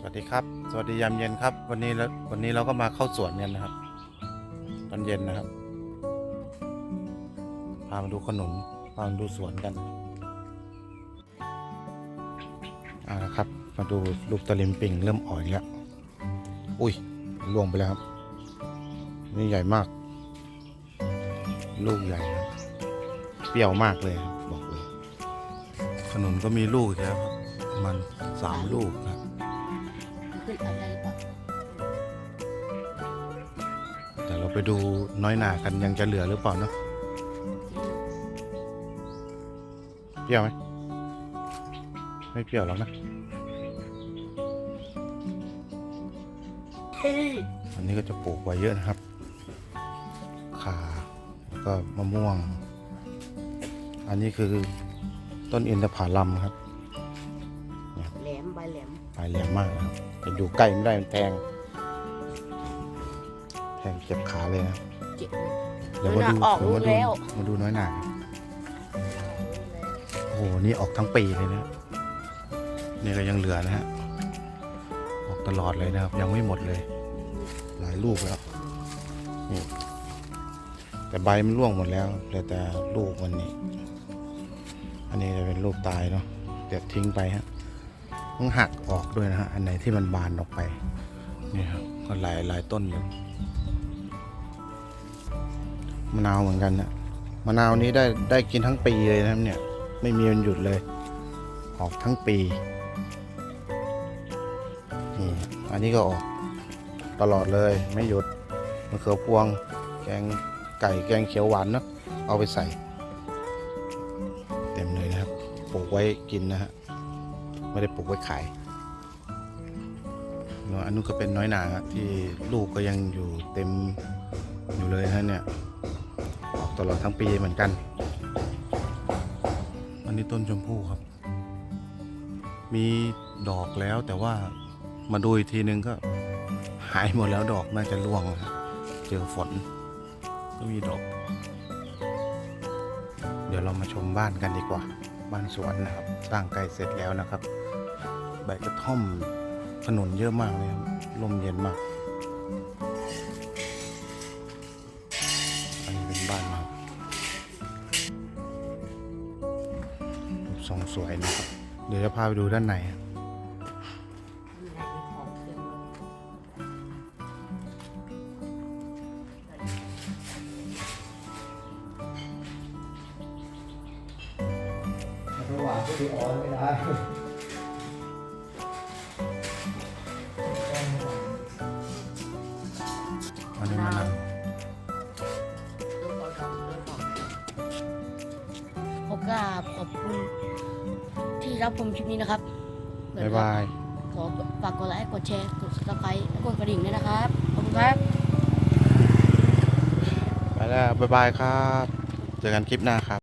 สวัสดีครับ สวัสดียามเย็นครับ วันนี้แล้ววันนี้เราก็มาเข้าสวนกันนะครับ ตอนเย็นนะครับ พามาดูขนุนพามาดูสวนกันเอาละครับ มาดูลูกตะลิมปิงเริ่มอ่อนแล้ว อุ้ยล่วงไปแล้วครับ นี่ใหญ่มาก ลูกใหญ่ครับเปรี้ยวมากเลยบอกเลย ขนุนก็มีลูกแล้วครับ มันสามลูกครับ ขึ้นอันได้หรือเปล่าแต่เราไปดูน้อยหนากันยังจะเหลือหรือเปล่าเนาะเปรี้ยวไหมไม่เปรี้ยวหรอกนะเฮ้ยอันนี้ก็จะปลูกไว้เยอะนะครับ ขาแล้วก็มะม่วง อันนี้คือต้นอินทผลัมครับแหล มใบแหลมปลายแหลมมากนะครับจะอยู่ใกล้ไม่ได้มันแทงแทงเจ็บขาเลยนะเจ็บ เดี๋ยวมาดูออกเดี๋ยวมาลูกดูแล้ว มาดูน้อยหนาครับโอ้โห นี่ออกทั้งปีเลยนะนี่ก็ยังเหลือนะฮะ ออกตลอดเลยนะครับ ยังไม่หมดเลย หลายลูกแล้วนี่แต่ใบมันร่วงหมดแล้วเหลือแต่ลูกมันนี่ อันนี้จะเป็นลูกตายเนาะเดี๋ยวทิ้งไปฮะ ต้องหักออกด้วยนะฮะ อันไหนที่มันบานออกไป นี่ครับก็หลายหลายต้นเลยมะนาวเหมือนกันนะมะนาวนี้ได้ได้กินทั้งปีเลยนะครับเนี่ย ไม่มีวันหยุดเลย ออกทั้งปีนี่อันนี้ก็ออกตลอดเลยไม่หยุดมะเขือพวง แกงไก่แกงเขียวหวานเนาะเอาไปใส่ เต็มเลยนะครับปลูกไว้กินนะฮะ ไม่ได้ปลูกไว้ขายเนอะอันนู้นก็เป็นน้อยหนาฮะที่ลูกก็ยังอยู่เต็มอยู่เลยนะเนี่ยออกตลอดทั้งปีเหมือนกันอันนี้ต้นชมพู่ครับ มีดอกแล้วแต่ว่ามาดูอีกทีนึงก็หายหมดแล้วดอกน่าจะร่วงเจอฝนก็มีดอก เดี๋ยวเรามาชมบ้านกันดีกว่า บ้านสวนนะครับ สร้างใกล้เสร็จแล้วนะครับ ใบกระท่อมถนนเยอะมากเลยครับลมเย็นมาก อันนี้เป็นบ้านนะครับรูปทรงสวยนะครับ เดี๋ยวจะพาไปดูด้านใน ว่างที่ดีออนไม่ได้อันนี้มะนาวลูกบอลทองลูกบอลผมกราบขอบคุณที่รับชมคลิปนี้นะครับบ๊ายบาย ขอฝากกดไลค์ กดแชร์ กด subscribe และกดกระดิ่งด้วยนะครับ ขอบคุณครับ ไปแล้ว บ๊ายบายครับ เจอกันคลิปหน้าครับ